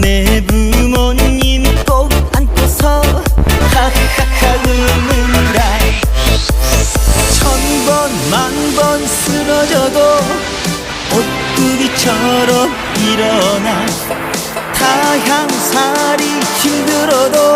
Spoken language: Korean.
내 부모님 꼭 안고서 하하하 웃는다 천번 만 번 쓰러져도 옷구기처럼 일어나. 타향살이 힘들어도